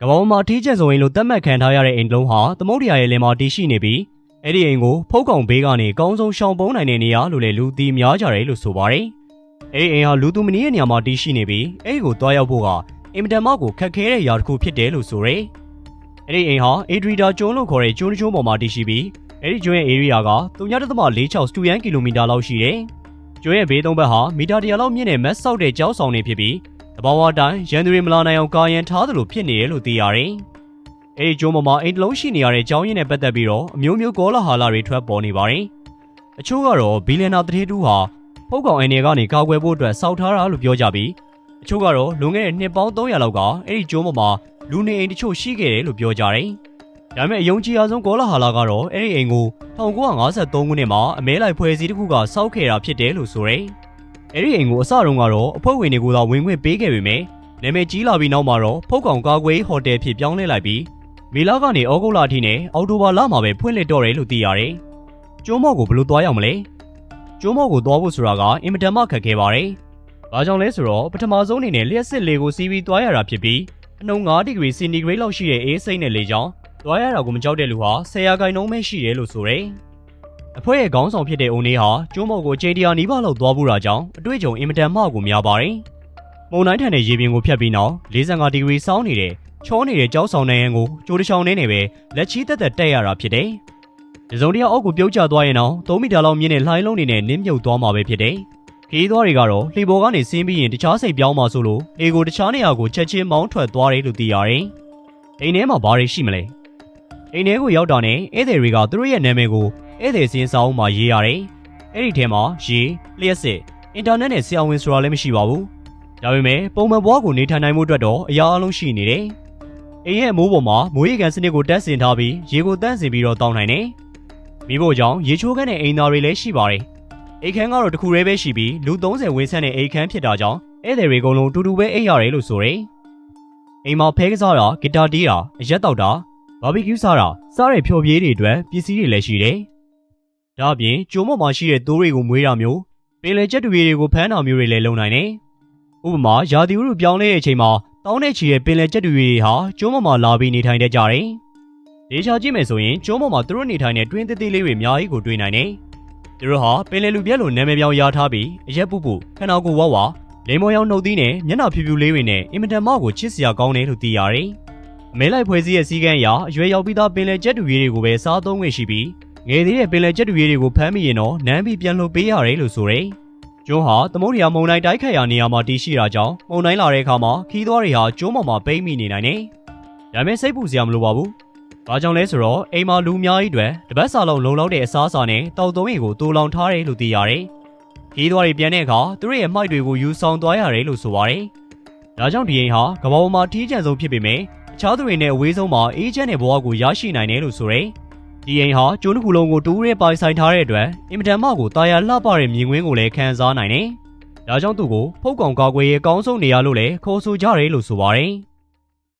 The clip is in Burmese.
ကမ္ဘာပေါ်မှာအထီးကျန်ဆုံးအိမ်လို့သတ်မှတ်ခံထားရတဲ့အိမ်တစ်လုံးဟာသမုဒ္ဒရာရဲ့လယ်မှာတည်ရှိနေပြီးအဲ့ဒီအိမ်ကိုဖုတ်ကောင်ဘေးကနေအကောင်းဆုံးရှောင်ပုန်းနိုင်တဲ့နေရာလို့လည်းလူသိများကြတယ်လို့ဆိုပါတယ်။အဲ့ဒီအိမ်ဟာလူသူမနီးရဲ့နေရာမှာတည်ရှိနေပြီးအဲ့ဒီကိုတွားရောက်ဖို့ကအင်မတန်မှကိုခက်ခဲတဲ့ຢာတစ်ခုဖြစ်တယ်လို့ဆိုရယ်။အဲ့ဒီအိမ်ဟာအေဒရီဒါကျွန်းလို့ခေါ်တဲ့ကျွန်းတစ်ကျွန်းပေါ်မှာတည်ရှိပြီးအဲ့ဒီကျွန်းရဲ့ area က3.46စတူယန်ကီလိုမီတာလောက်ရှိတယ်။ကျွန်းရဲ့ဘေးသုံးဘက်ဟာမီတာ100လောက်မြင့်တဲ့မက်ဆောက်တဲ့ကျောက်ဆောင်တွေဖြစ်ပြီး တဘာဝတိုင်းရန်သူတွေမလာနိုင်အောင်ကာယံထားသလိုဖြစ်နေတယ်လို့သိရတယ်။အဲဒီကျုံးပေါ်မှာအိမ်တစ်လုံးရှိနေရတဲ့အကြောင်းရင်းနဲ့ပတ်သက်ပြီးတော့အမျိုးမျိုးကောလာဟာလာတွေထွက်ပေါ်နေပါတယ်။အချို့ကတော့ဘီလီယံနာတထေးတူဟာဖုတ်ကောင်အိမ်တွေကနေကာကွယ်ဖို့အတွက်စောက်ထားတာလို့ပြောကြပြီးအချို့ကတော့လွန်ခဲ့တဲ့နှစ်ပေါင်း300လောက်ကအဲဒီကျုံးပေါ်မှာလူနေအိမ်တချို့ရှိခဲ့တယ်လို့ပြောကြတယ်။ဒါပေမဲ့အယုံကြည်အားဆုံးကောလာဟာလာကတော့အဲဒီအိမ်ကို1953ခုနှစ်မှာအမဲလိုက်ဖွဲ့စည်းတစ်ခုကစောက်ခဲ့တာဖြစ်တယ်လို့ဆိုရယ်။ အဲ့ဒီအိမ်ကိုအစတုန်းကတော့အဖွဲ့ဝင်တွေကိုသာဝင်ခွင့်ပေးခဲ့ပေမယ့်နာမည်ကြီးလာပြီးနောက်မှာတော့ဖုတ်ကောင်ကာကွယ်ဟိုတယ်ဖြစ်ပြောင်းလဲလိုက်ပြီးမေလကနေဩဂုတ်လအထိနဲ့အောက်တိုဘာလမှာပဲဖွင့်လှစ်တော့တယ်လို့သိရတယ်။ကျိုးမော့ကိုဘယ်လိုသွားရောက်မလဲ။ကျိုးမော့ကိုသွားဖို့ဆိုတာကအင်မတန်မှခက်ခဲပါတယ်။ဘာကြောင့်လဲဆိုတော့ပထမဆုံးအနေနဲ့လျှက်စစ်လေကိုစီးပြီးသွားရတာဖြစ်ပြီးအနှုံ9ဒီဂရီစင်တီဂရိတ်လောက်ရှိတဲ့အေးစိမ့်နဲ့လေကြောင်းသွားရတာကိုမကြောက်တဲ့လူဟာ10ရာခိုင်နှုန်းပဲရှိတယ်လို့ဆိုရယ်။ အဖွဲ့ရဲ့ခေါင်းဆောင်ဖြစ်တဲ့အိုနေဟာကျိုးမော်ကိုချိန်တရာနီးပါးလောက်သွားဖို့တာကြောင့်အတွေ့အကြုံအင်မတန်မှကိုများပါတယ်။မုန်တိုင်းထန်တဲ့ရေပြင်ကိုဖြတ်ပြီးနောက်45ဒီဂရီစောင်းနေတဲ့ချောနေတဲ့ကြောက်ဆောင်နိုင်ရန်ကိုကြိုးတစ်ချောင်းနဲ့ပဲလက်ချီးတက်တက်တက်ရတာဖြစ်တယ်။ဒီစုံတရာအောက်ကိုပြုတ်ကျသွားရင်တော့3မီတာလောက်မြင့်တဲ့လှိုင်းလုံးတွေနဲ့နင်းမြုပ်သွားမှာပဲဖြစ်တယ်။ခီးသွားတွေကတော့လှေပေါ်ကနေဆင်းပြီးရင်တခြားစိတ်ပြောင်းမှာဆိုလို့လေကိုတခြားနေရာကိုချက်ချင်းမောင်းထွက်သွားတယ်လို့သိရတယ်။အိမ်ထဲမှာဘာတွေရှိမလဲ။အိမ်ထဲကိုရောက်တာနဲ့ဧည့်သည်တွေကသူတို့ရဲ့နာမည်ကို ဧည့်သည်စင်းစာအုပ်မှာရေးရတယ်။အဲ့ဒီထဲမှာရေ၊လျှက်စစ်၊အင်တာနက်နဲ့ဆရာဝန်ဆိုတာလည်းမရှိပါဘူး။ဒါပေမဲ့ပုံမှန်ဘဝကိုနေထိုင်နိုင်မှုအတွက်တော့အရာအလုံးရှိနေတယ်။အိမ်ရဲ့အမိုးပေါ်မှာမိုးရေကန်စနစ်ကိုတက်ဆင်ထားပြီးရေကိုတန့်စင်ပြီးတော့တောင်းနိုင်တယ်။မိဖို့ကြောင့်ရေချိုးခန်းတဲ့အိမ်သားတွေလည်းရှိပါတယ်။အိမ်ခန်းကတော့တစ်ခုတည်းပဲရှိပြီးလူ30ဝင်းဆန့်တဲ့အိမ်ခန်းဖြစ်တာကြောင့်ဧည့်သည်တွေအကုန်လုံးတူတူပဲအိပ်ရတယ်လို့ဆိုရယ်။အိမ်မှာဖဲကစားတာဂီတာတီးတာအရက်တောက်တာဘာဘီကျူးစားတာစားတဲ့ဖျော်ဖြေးတွေအတွက်ပစ္စည်းတွေလည်းရှိတယ်။ ဒါအပြင်ကျိုးမော့မှာရှိတဲ့သိုးတွေကိုမွေးတာမျိုးပင်လယ်ကျက်တူတွေကိုဖမ်းတာမျိုးတွေလည်းလုပ်နိုင်တယ်။ဥပမာရာသီဥတုပြောင်းလဲတဲ့အချိန်မှာတောင်းတဲ့ချီရဲ့ပင်လယ်ကျက်တူတွေဟာကျိုးမော့မှာလာပြီးနေထိုင်တတ်ကြတယ်။ဒေချာကြည့်မယ်ဆိုရင်ကျိုးမော့မှာသူတို့နေထိုင်တဲ့တွင်းသေးသေးလေးတွေအများကြီးကိုတွေ့နိုင်တယ်။သူတို့ဟာပင်လယ်လူပြက်လိုနာမည်ပြောင်းရထားပြီးအရက်ပူပူခန္ဓာကိုယ်ဝဝလိမ်မော်ရောင်နှုတ်သီးနဲ့မျက်နှာဖြူဖြူလေးတွေနဲ့အင်မတန်မှကိုချစ်စရာကောင်းတယ်လို့သိရတယ်။အမဲလိုက်ဖွဲ့စည်းရဲ့စီကံအရအရွယ်ရောက်ပြီးသားပင်လယ်ကျက်တူတွေကိုပဲစားသုံးခွင့်ရှိပြီး ငယ်သေးတဲ့ပင်လယ်ကျက်တူရည်တွေကိုဖမ်းမိရင်တော့နမ်းပြီးပြန်လှုပ်ပေးရတယ်လို့ဆိုရယ်။ကျွန်းဟာသမုဒ္ဒရာမုန်တိုင်းတိုက်ခတ်ရာနေရာမှာတည်ရှိတာကြောင့်မုန်တိုင်းလာတဲ့အခါမှာခီးသွားတွေဟာကျွန်းပေါ်မှာပိတ်မိနေနိုင်တယ်။ဒါပေမဲ့စိတ်ပူစရာမလိုပါဘူး။ဘာကြောင့်လဲဆိုတော့အိမ်မှာလူအများကြီးတွေတပတ်စာလုံးလုံလောက်တဲ့အစားအစာနဲ့တောက်သုံးရီကိုတူလောင်ထားတယ်လို့သိရတယ်။ခီးသွားတွေပြန်တဲ့အခါသူတို့ရဲ့မှိုက်တွေကိုယူဆောင်သွားရတယ်လို့ဆိုပါတယ်။ဒါကြောင့်ဒီအိမ်ဟာကမ္ဘာပေါ်မှာထီးကျန်ဆုံးဖြစ်ပေမဲ့အခြားသူတွေနဲ့အဝေးဆုံးမှာအေးချမ်းတဲ့ဘဝကိုရရှိနိုင်တယ်လို့ဆိုရယ်။ ဒီအိမ်ဟာကျိုးတစ်ခုလုံးကိုတူးရဲပိုင်ဆိုင်ထားတဲ့အတွက်အင်မတန်မှကိုတာယာလှပတဲ့မြင်ကွင်းကိုလည်းခံစားနိုင်တယ်။ဒါကြောင့်သူ့ကိုဖုတ်ကောင်ကာကွယ်ရေးအကောင်းဆုံးနေရာလို့လည်းခေါ်ဆိုကြတယ်လို့ဆိုပါတယ်။